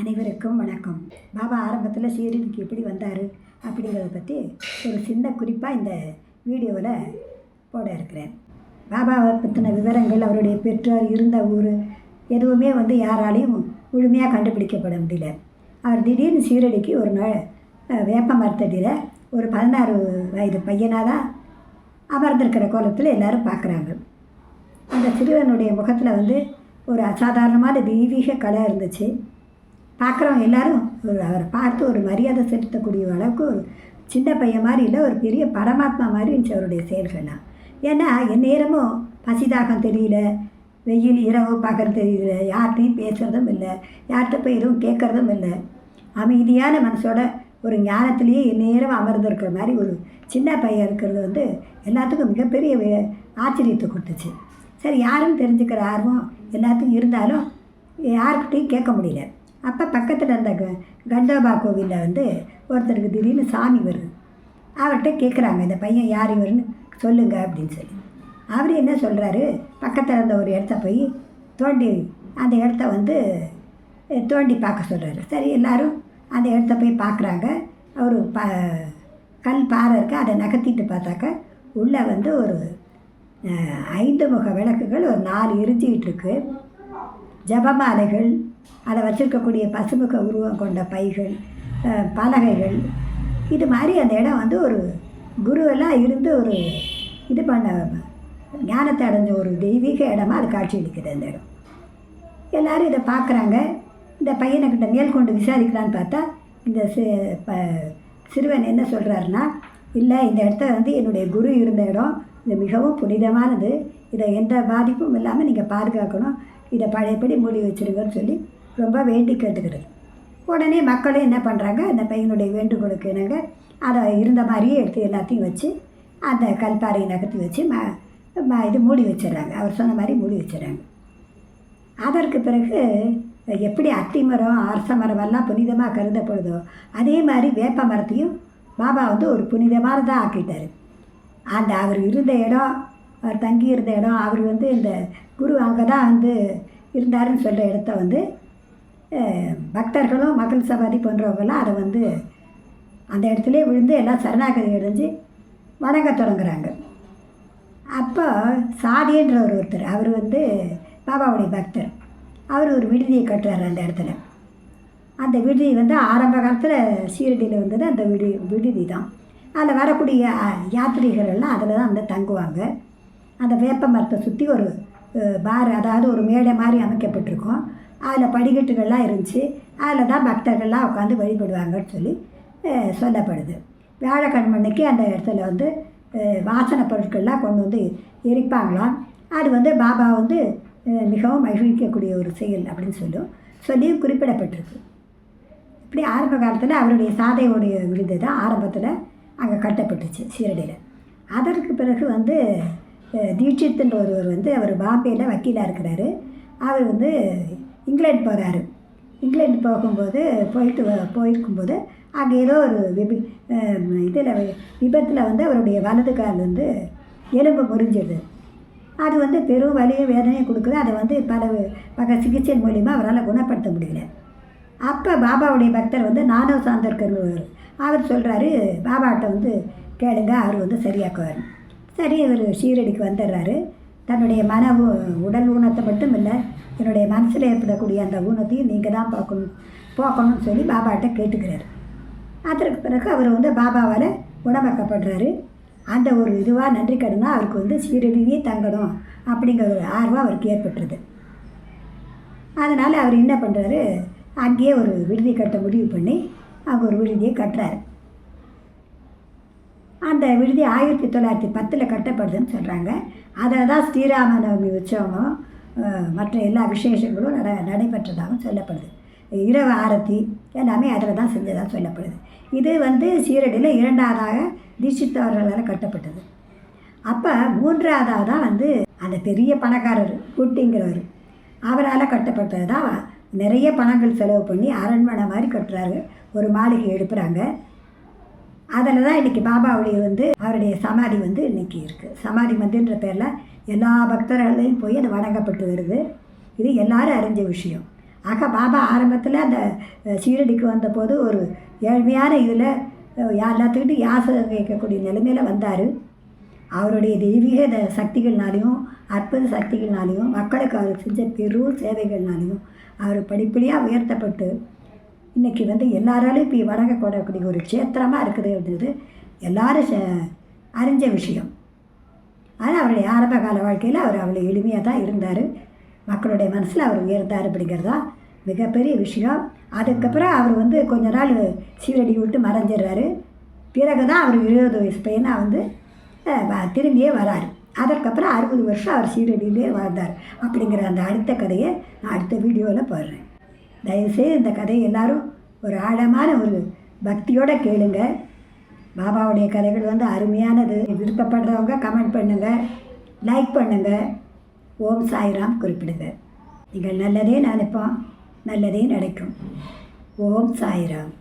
அனைவருக்கும் வணக்கம். பாபா ஆரம்பத்தில் சீரனுக்கு எப்படி வந்தார் அப்படிங்கிறத பற்றி ஒரு சின்ன குறிப்பாக இந்த வீடியோவில் போட இருக்கிறேன். பாபாவை பற்றின விவரங்கள் அவருடைய பெற்றோர் இருந்த ஊர் எதுவுமே வந்து யாராலையும் முழுமையாக கண்டுபிடிக்கப்பட முடியல. அவர் திடீர்னு சீரடிக்கு ஒரு நாள் வேப்ப மரத்தடியில் ஒரு பதினாறு வயது பையனாக தான் அமர்ந்திருக்கிற கோலத்தில் எல்லோரும் பார்க்குறாங்க அந்த சிறுவனுடைய முகத்தில் வந்து ஒரு அசாதாரணமான தெய்வீக கலை இருந்துச்சு. பார்க்குறவங்க எல்லாரும் ஒரு அவரை பார்த்து ஒரு மரியாதை செலுத்தக்கூடிய அளவுக்கு ஒரு சின்ன பையன் மாதிரி இல்லை ஒரு பெரிய பரமாத்மா மாதிரி இருந்துச்சு அவருடைய செயல்கள்லாம் ஏன்னா எந்நேரமும் பசிதாகம் தெரியல வெயில் இரவு பார்க்குறது தெரியல யார்கிட்டையும் பேசுகிறதும் இல்லை யார்கிட்ட போய் எதுவும் கேட்குறதும் இல்லை. அமைதியான மனசோட ஒரு ஞானத்திலேயே எந்நேரம் அமர்ந்திருக்கிற மாதிரி ஒரு சின்ன பையன் இருக்கிறது வந்து எல்லாத்துக்கும் மிகப்பெரிய ஆச்சரியத்தை கொடுத்துச்சு. சரி யாருன்னு தெரிஞ்சுக்கிற ஆர்வம் எல்லாத்துக்கும் இருந்தாலும் யாருக்கிட்டையும் கேட்க முடியல. அப்போ பக்கத்தில் இருந்த க கண்டோபா கோவிலில் வந்து ஒருத்தருக்கு திடீர்னு சாமி வருது. அவர்கிட்ட கேட்குறாங்க இந்த பையன் யார் இவருன்னு சொல்லுங்க அப்படின்னு சொல்லி. அவர் என்ன சொல்கிறாரு பக்கத்தில் இருந்த ஒரு இடத்த போய் தோண்டி அந்த இடத்த வந்து தோண்டி பார்க்க சொல்கிறாரு சரி எல்லாரும் அந்த இடத்த போய் பார்க்குறாங்க அவர் ப கல் பாறை இருக்குது அதை நகர்த்திட்டு பார்த்தாக்க உள்ளே வந்து ஒரு ஐந்து முக விளக்குகள் ஒரு நாலு எரிஞ்சிக்கிட்டு இருக்கு. ஜபமாலைகள் அதை வச்சுருக்கக்கூடிய பசுமுக உருவம் கொண்ட பைகள் பலகைகள் இது மாதிரி அந்த இடம் வந்து ஒரு குருவெல்லாம் இருந்து ஒரு இது பண்ண ஞானத்தை அடைஞ்ச ஒரு தெய்வீக இடமா அது காட்சி அளிக்குது அந்த இடம். எல்லாரும் இதை பார்க்குறாங்க. இந்த பையனைக்கிட்ட மேற்கொண்டு விசாரிக்கலான்னு பார்த்தா இந்த சி ப சிறுவன் என்ன சொல்கிறாருன்னா இல்லை இந்த இடத்த வந்து என்னுடைய குரு இருந்த இடம். இது மிகவும் புனிதமானது. இதை எந்த பாதிப்பும் இல்லாமல் நீங்கள் பாதுகாக்கணும். இதை பழையபடி மூடி வச்சுருங்கன்னு சொல்லி ரொம்ப வேண்டி கேட்டுக்கிறது உடனே மக்களும் என்ன பண்ணுறாங்க அந்த பையனுடைய வேண்டுகோளுக்கு இணங்க அதை இருந்த மாதிரியே எடுத்து எல்லாத்தையும் வச்சு அந்த கல்பாறையை நகர்த்தி வச்சு ம ம- இது மூடி வச்சிடுறாங்க. அவர் சொன்ன மாதிரி மூடி வச்சிடுறாங்க. அதற்கு பிறகு எப்படி அத்தி மரம் அரச மரம் எல்லாம் புனிதமாக கருதப்படுதோ அதே மாதிரி வேப்ப மரத்தையும் பாபா வந்து ஒரு புனிதமானதாக ஆக்கிட்டார். அந்த அவர் இருந்த இடம் அவர் தங்கி இருந்த இடம் அவர் வந்து இந்த குரு அங்கே தான் வந்து இருந்தாருன்னு சொல்கிற இடத்த வந்து பக்தர்களும் மக்கள் சபாதி போன்றவங்களாம் அதை வந்து அந்த இடத்துல விழுந்து எல்லாம் சரணாகதி அடைஞ்சு வணங்க தொடங்குறாங்க. அப்போ சாதின்ற ஒரு ஒருத்தர் அவர் வந்து பாபாவுடைய பக்தர். அவர் ஒரு விடுதியை கட்டுறாரு அந்த இடத்துல. அந்த விடுதி வந்து ஆரம்ப காலத்தில் சீரடியில் வந்தது அந்த விடு விடுதி தான். அதில் வரக்கூடிய யாத்திரிகள் எல்லாம் அதில் தான் வந்து தங்குவாங்க. அந்த வேப்ப மரத்தை சுற்றி ஒரு பார் அதாவது ஒரு மேடை மாதிரி அமைக்கப்பட்டிருக்கும். அதில் படிக்கட்டுகள்லாம் இருந்துச்சு. அதில் தான் பக்தர்கள்லாம் உட்காந்து வழிபடுவாங்கன்னு சொல்லி சொல்லப்படுது. வியாழக்கிழமைக்கு அந்த இடத்துல வந்து வாசனை பொருட்கள்லாம் கொண்டு வந்து எரிப்பாங்களாம். அது வந்து பாபா வந்து மிகவும் மகிழ்விக்கக்கூடிய ஒரு செயல் அப்படின்னு சொல்லும் சொல்லி குறிப்பிடப்பட்டிருக்கு. இப்படி ஆரம்ப காலத்தில் அவருடைய சாதையோடைய விருது தான் ஆரம்பத்தில் அங்கே கட்டப்பட்டுச்சு சீரடியில். அதற்கு பிறகு வந்து தீட்சித்துன்ற ஒருவர் வந்து அவர் பாம்பேயில் வக்கீலாக இருக்கிறாரு. அவர் வந்து இங்கிலாந்து போகிறாரு இங்கிலாந்து போகும்போது போயிட்டு வ- போயிருக்கும்போது அங்கே ஏதோ ஒரு விபி இதில் விபத்தில் வந்து அவருடைய வலது கால் வந்து எலும்பு முறிஞ்சிடுது அது வந்து பெரும் வலியும் வேதனையும் கொடுக்குது. அதை வந்து பல வகை சிகிச்சை மூலிமா அவரால் குணப்படுத்த முடியல. அப்போ பாபாவுடைய பக்தர் வந்து நானோ சாந்தர்கர் அவர் சொல்கிறாரு பாபாட்ட வந்து கேளுங்க அவர் வந்து சரியாக்குவார். சரி இவர் ஷீரடிக்கு வந்துடுறாரு. தன்னுடைய மன உடல் ஊனத்தை மட்டும் இல்லை என்னுடைய மனசில் ஏற்படக்கூடிய அந்த ஊனத்தையும் நீங்கள் தான் பார்க்கணும். போக்கணும்னு சொல்லி பாபாட்ட கேட்டுக்கிறாரு. அதற்கு பிறகு அவர் வந்து பாபாவால் குணமாக்கப்படுறாரு. அந்த ஒரு இதுவாக நன்றி கடனாக அவருக்கு வந்து சீரடியே தங்கணும் அப்படிங்கிற ஒரு ஆர்வம் அவருக்கு ஏற்பட்டுருது. அதனால் அவர் என்ன பண்ணுறாரு அங்கேயே ஒரு விடுதி கட்ட முடிவு பண்ணி அங்கே ஒரு விடுதியை கட்டுறாரு. அந்த விடுதி ஆயிரத்தி தொள்ளாயிரத்தி பத்தில் கட்டப்படுதுன்னு சொல்கிறாங்க அதில் தான் ஸ்ரீராமநவமி உற்சவம். உற்சவமும் மற்ற எல்லா விசேஷங்களும் நட நடைபெற்றதாகவும் சொல்லப்படுது. இரவு ஆரத்தி எல்லாமே அதில் தான் செஞ்சதாக சொல்லப்படுது. இது வந்து சீரடியில் இரண்டாவதாக தீட்சித்தவர்களால் கட்டப்பட்டது. அப்போ மூன்றாவதாக தான் வந்து அந்த பெரிய பணக்காரர் குட்டிங்கிறவர். அவரால் கட்டப்பட்டது தான் நிறைய பணங்கள் செலவு பண்ணி அரண்மனை மாதிரி கட்டுறாரு. ஒரு மாளிகை எழுப்புகிறாங்க அதில் தான் இன்றைக்கி பாபாவுடைய வந்து அவருடைய சமாதி வந்து இன்றைக்கி இருக்குது சமாதி மந்தின்ற பேரில் எல்லா பக்தர்களையும் போய் அது வணங்கப்பட்டு வருது. இது எல்லாரும் அறிஞ்ச விஷயம். ஆக பாபா ஆரம்பத்தில் அந்த சீரடிக்கு வந்தபோது ஒரு ஏழ்மையான இதில் எல்லாத்துக்கிட்டும் யாசை கேட்கக்கூடிய நிலைமையில் வந்தார். அவருடைய தெய்வீக சக்திகள்னாலையும் அற்புத சக்திகள்னாலையும் மக்களுக்கு அவர் செஞ்ச பெரும் சேவைகள்னாலையும் அவர் படிப்படியாக உயர்த்தப்பட்டு இன்றைக்கி வந்து எல்லாராலும் இப்போ வணங்கக்கூடக்கூடிய ஒரு க்ஷேத்திரமாக இருக்குது அப்படின்றது எல்லாரும் ச- அறிஞ்ச விஷயம். ஆனால் அவருடைய ஆரம்ப கால வாழ்க்கையில் அவர் அவ்வளோ எளிமையாக தான் இருந்தார். மக்களுடைய மனசில் அவர் உயர்ந்தார் அப்படிங்கிறது தான் மிகப்பெரிய விஷயம். அதுக்கப்புறம் அவர் வந்து கொஞ்ச நாள் சீரடி விட்டு மறைஞ்சிடுறாரு. பிறகு தான் அவர் இருபது வயசு பையனாக வந்து திரும்பியே வராரு. அதற்கப்புறம் அறுபது வருஷம் அவர் சீரடியிலே வாழ்ந்தார். அப்படிங்கிற அந்த அடுத்த கதையை நான் அடுத்த வீடியோவில் போடுறேன். தயவுசெய்து இந்த கதையை எல்லோரும் ஒரு ஆழமான ஒரு பக்தியோடு கேளுங்கள் பாபாவுடைய கதைகள் வந்து அருமையானது. விருப்பப்படுறவங்க கமெண்ட் பண்ணுங்கள் லைக் பண்ணுங்கள் ஓம் சாய்ராம் குறிப்பிடுங்க நீங்கள் நல்லதே நினைப்போம் நல்லதே நடக்கும். ஓம் சாய்ராம்.